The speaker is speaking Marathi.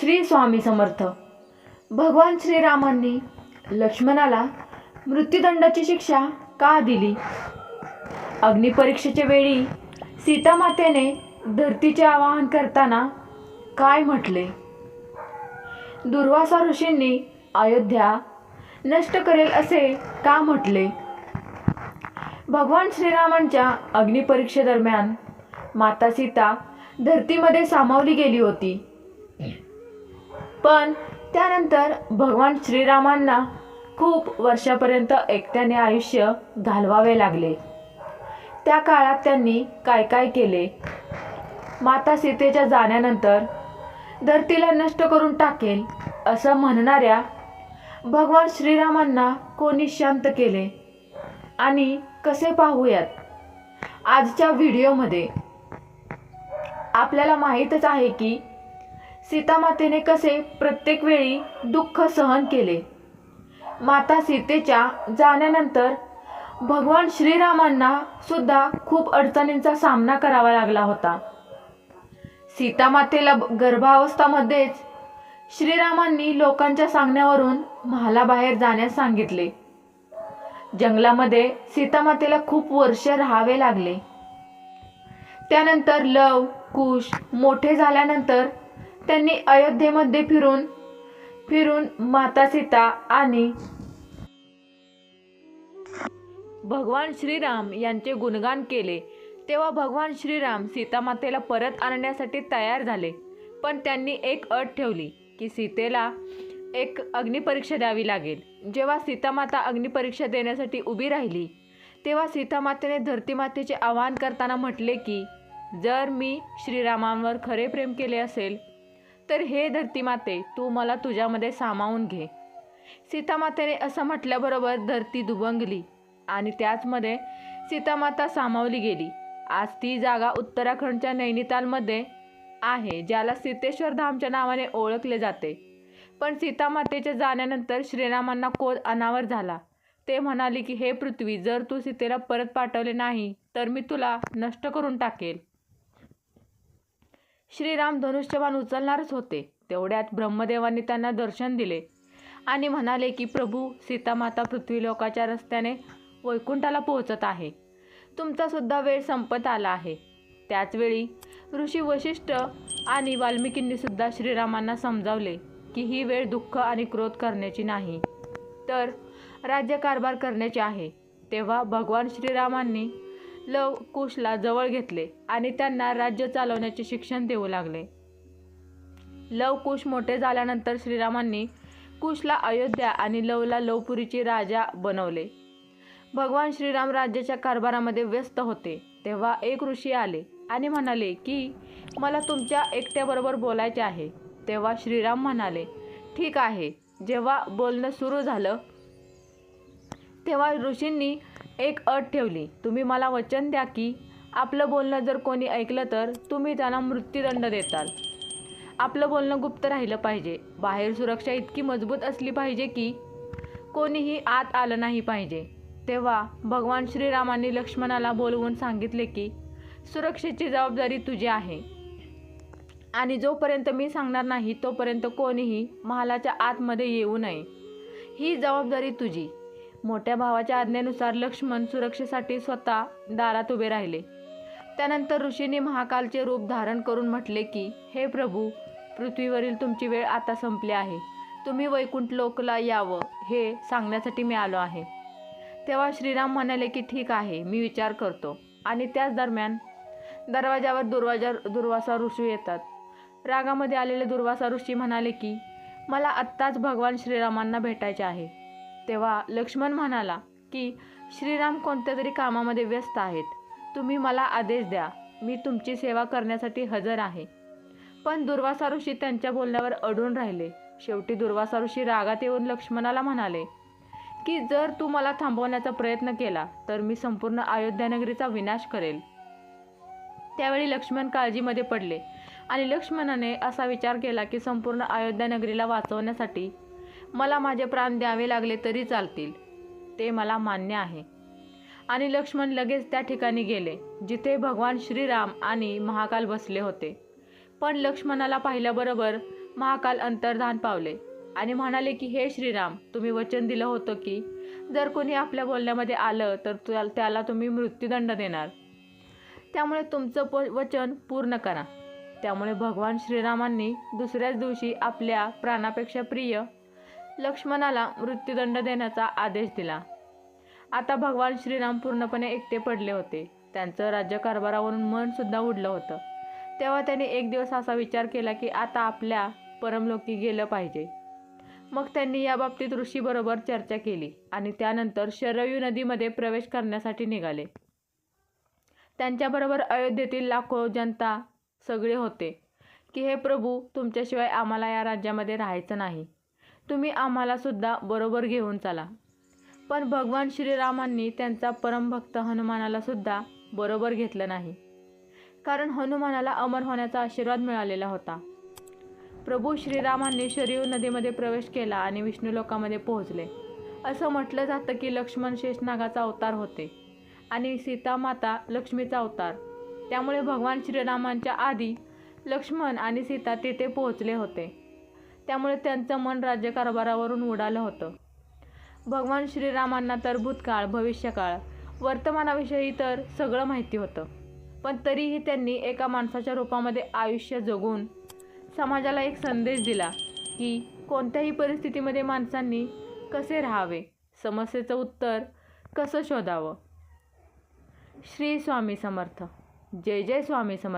श्री स्वामी समर्थ. भगवान श्रीरामांनी लक्ष्मणाला मृत्यूदंडाची शिक्षा का दिली? अग्निपरीक्षेच्या वेळी सीतामातेने धरतीचे आवाहन करताना काय म्हटले? दुर्वासा ऋषींनी अयोध्या नष्ट करेल असे का म्हटले? भगवान श्रीरामांच्या अग्निपरीक्षेदरम्यान माता सीता धरतीमध्ये सामावली गेली होती. पण त्यानंतर भगवान श्रीरामांना खूप वर्षापर्यंत एकट्याने आयुष्य घालवावे लागले. त्या काळात त्यांनी काय काय केले? माता सीतेच्या जाण्यानंतर धरतीला नष्ट करून टाकेल असं म्हणणाऱ्या भगवान श्रीरामांना कोणी शांत केले? आणि कसे पाहूयात? आजच्या व्हिडिओमध्ये. आपल्याला माहीतच आहे की सीतामातेने कसे प्रत्येक वेळी दुःख सहन केले? माता सीतेच्या जाण्यानंतर भगवान श्रीरामांना सुद्धा खूप अडचणींचा सामना करावा लागला होता. सीतामातेला गर्भावस्थामध्येच श्रीरामांनी लोकांच्या सांगण्यावरून महालाबाहेर जाण्यास सांगितले. जंगलामध्ये सीतामातेला खूप वर्ष राहावे लागले. त्यानंतर लव कुश मोठे झाल्यानंतर त्यांनी अयोध्येमध्ये फिरून फिरून माता सीता आणि भगवान श्रीराम यांचे गुणगान केले. तेव्हा भगवान श्रीराम सीतामातेला परत आणण्यासाठी तयार झाले पण त्यांनी एक अट ठेवली की सीतेला एक अग्निपरीक्षा द्यावी लागेल. जेव्हा सीतामाता अग्निपरीक्षा देण्यासाठी उभी राहिली तेव्हा सीतामातेने धरतीमातेचे आवाहन करताना म्हटले की जर मी श्रीरामांवर खरे प्रेम केले असेल तर हे धरतीमाते तू मला तुझ्यामध्ये सामावून घे. सीतामातेने असं म्हटल्याबरोबर धरती दुबंगली आणि त्याचमध्ये सीतामाता सामावली गेली. आज ती जागा उत्तराखंडच्या नैनितालमध्ये आहे ज्याला सीतेश्वर धामच्या नावाने ओळखले जाते. पण सीतामातेच्या जाण्यानंतर श्रीरामांना कोद अनावर झाला. ते म्हणाले की हे पृथ्वी जर तू सीतेला परत पाठवले नाही तर मी तुला नष्ट करून टाकेल. श्रीराम धनुष्यबाण उचलणारच होते. तेवढ्यात ब्रह्मदेवांनी त्यांना दर्शन दिले आणि म्हणाले की प्रभू सीतामाता पृथ्वीलोकाच्या रस्त्याने वैकुंठाला पोहोचत आहे. तुमचासुद्धा वेळ संपत आला आहे त्याचवेळी ऋषी वशिष्ठ आणि वाल्मिकींनीसुद्धा श्रीरामांना समजावले की ही वेळ दुःख आणि क्रोध करण्याची नाही. तर राज्यकारभार करण्याची आहे. तेव्हा भगवान श्रीरामांनी लव कुशला जवळ घेतले आणि त्यांना राज्य चालवण्याचे शिक्षण देऊ लागले. लव कुश मोठे झाल्यानंतर श्रीरामांनी कुशला अयोध्या आणि लवला लवपुरीचे राजा बनवले. भगवान श्रीराम राज्याच्या कारभारामध्ये व्यस्त होते तेव्हा एक ऋषी आले आणि म्हणाले की मला तुमच्या एकट्याबरोबर बोलायचे आहे. तेव्हा श्रीराम म्हणाले ठीक आहे जेव्हा बोलणं सुरू झालं तेव्हा ऋषींनी एक अट ठेवली. तुम्ही मला वचन द्या की आपलं बोलणं जर कोणी ऐकलं तर तुम्ही त्यांना मृत्यूदंड देताल. आपलं बोलणं गुप्त राहिलं पाहिजे. बाहेर सुरक्षा इतकी मजबूत असली पाहिजे की कोणीही आत आलं नाही पाहिजे. तेव्हा भगवान श्रीरामांनी लक्ष्मणाला बोलवून सांगितले की सुरक्षेची जबाबदारी तुझी आहे. आणि जोपर्यंत मी सांगणार नाही तोपर्यंत कोणीही महालाच्या आतमध्ये येऊ नये. ही जबाबदारी तुझी. मोठ्या भावाच्या आज्ञेनुसार लक्ष्मण सुरक्षेसाठी स्वतः दारात उभे राहिले. त्यानंतर ऋषीने महाकालचे रूप धारण करून म्हटले की हे प्रभू पृथ्वीवरील तुमची वेळ आता संपली आहे. तुम्ही वैकुंठ लोकला यावं हे सांगण्यासाठी मी आलो आहे. तेव्हा श्रीराम म्हणाले की ठीक आहे मी विचार करतो. आणि त्याच दरम्यान दरवाजावर दुर्वाजा दुर्वासा ऋषी येतात. रागामध्ये आलेले दुर्वासा ऋषी म्हणाले की मला आत्ताच भगवान श्रीरामांना भेटायचे आहे. तेव्हा लक्ष्मण म्हणाला की श्रीराम कोणत्या तरी कामामध्ये व्यस्त आहेत. तुम्ही मला आदेश द्या. मी तुमची सेवा करण्यासाठी हजर आहे. पण दुर्वासा ऋषी त्यांच्या बोलण्यावर अडून राहिले. शेवटी दुर्वासा ऋषी रागात येऊन लक्ष्मणाला म्हणाले की जर तू मला थांबवण्याचा प्रयत्न केला तर मी संपूर्ण अयोध्यानगरीचा विनाश करेल. त्यावेळी लक्ष्मण काळजीमध्ये पडले आणि लक्ष्मणाने असा विचार केला की संपूर्ण अयोध्यानगरीला वाचवण्यासाठी मला माझे प्राण द्यावे लागले तरी चालतील. ते मला मान्य आहे. आणि लक्ष्मण लगेच त्या ठिकाणी गेले जिथे भगवान श्रीराम आणि महाकाल बसले होते. पण लक्ष्मणाला पाहिल्याबरोबर महाकाल अंतर्धान पावले आणि म्हणाले की हे श्रीराम तुम्ही वचन दिलं होतं की जर कोणी आपल्या बोलण्यामध्ये आलं तर त्याला तुम्ही मृत्यूदंड देणार. त्यामुळे तुमचं प वचन पूर्ण करा. त्यामुळे भगवान श्रीरामांनी दुसऱ्याच दिवशी आपल्या प्राणापेक्षा प्रिय लक्ष्मणाला मृत्यूदंड देण्याचा आदेश दिला. आता भगवान श्रीराम पूर्णपणे एकटे पडले होते. त्यांचं राज्यकारभारावरून मनसुद्धा उडलं होतं. तेव्हा त्यांनी एक दिवस असा विचार केला की आता आपल्या परमलोकी गेलं पाहिजे. मग त्यांनी याबाबतीत ऋषीबरोबर चर्चा केली आणि त्यानंतर शरयू नदीमध्ये प्रवेश करण्यासाठी निघाले. त्यांच्याबरोबर अयोध्येतील लाखो जनता सगळे होते की हे प्रभू तुमच्याशिवाय आम्हाला या राज्यामध्ये राहायचं नाही. तुम्ही आम्हालासुद्धा बरोबर घेऊन चला. पण भगवान श्रीरामांनी त्यांचा परमभक्त हनुमानालासुद्धा बरोबर घेतलं नाही. कारण हनुमानाला अमर होण्याचा आशीर्वाद मिळालेला होता. प्रभू श्रीरामांनी शरीर नदीमध्ये प्रवेश केला आणि विष्णू लोकामध्ये पोहोचले. असं म्हटलं जातं की लक्ष्मण शेषनागाचा अवतार होते आणि सीता माता लक्ष्मीचा अवतार. त्यामुळे भगवान श्रीरामांच्या आधी लक्ष्मण आणि सीता तिथे पोहोचले होते. त्यामुळे त्यांचं मन राज्यकारभारावरून उडालं होतं. भगवान श्रीरामांना तर भूतकाळ भविष्यकाळ वर्तमानाविषयी तर सगळं माहिती होतं. पण तरीही त्यांनी एका माणसाच्या रूपामध्ये आयुष्य जगून समाजाला एक संदेश दिला की कोणत्याही परिस्थितीमध्ये माणसांनी कसे राहावे समस्येचं उत्तर कसं शोधावं? श्री स्वामी समर्थ. जय जय स्वामी समर्थ.